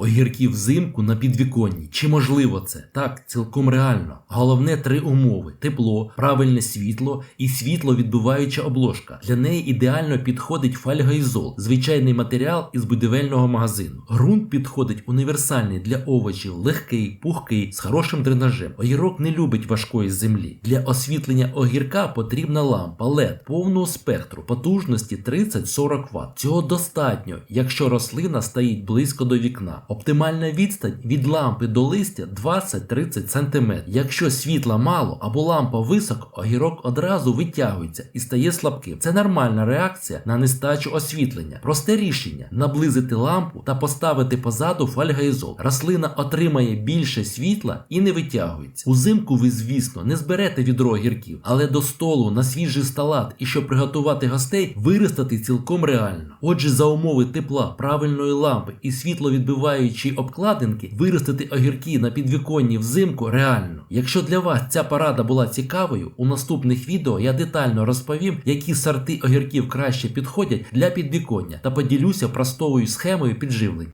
Огірки взимку на підвіконні. Чи можливо це? Так, цілком реально. Головне три умови: тепло, правильне світло і світло відбиваюча обложка. Для неї ідеально підходить фольгоізол, звичайний матеріал із будівельного магазину. Грунт підходить універсальний для овочів, легкий, пухкий, з хорошим дренажем. Огірок не любить важкої землі. Для освітлення огірка потрібна лампа LED повного спектру потужності 30-40 Вт. Цього достатньо, якщо рослина стоїть близько до вікна. Оптимальна відстань від лампи до листя 20-30 см. Якщо світла мало або лампа високо, огірок одразу витягується і стає слабким. Це нормальна реакція на нестачу освітлення. Просте рішення наблизити лампу та поставити позаду фольгоізол. Рослина отримає більше світла і не витягується. Узимку ви, звісно, не зберете відро огірків, але до столу на свіжий салат і щоб приготувати гостей, виростати цілком реально. Отже, за умови тепла, правильної лампи і світловідбиваючої обкладинки, виростити огірки на підвіконні взимку реально. Якщо для вас ця порада була цікавою, у наступних відео я детально розповім, які сорти огірків краще підходять для підвіконня та поділюся простою схемою підживлень.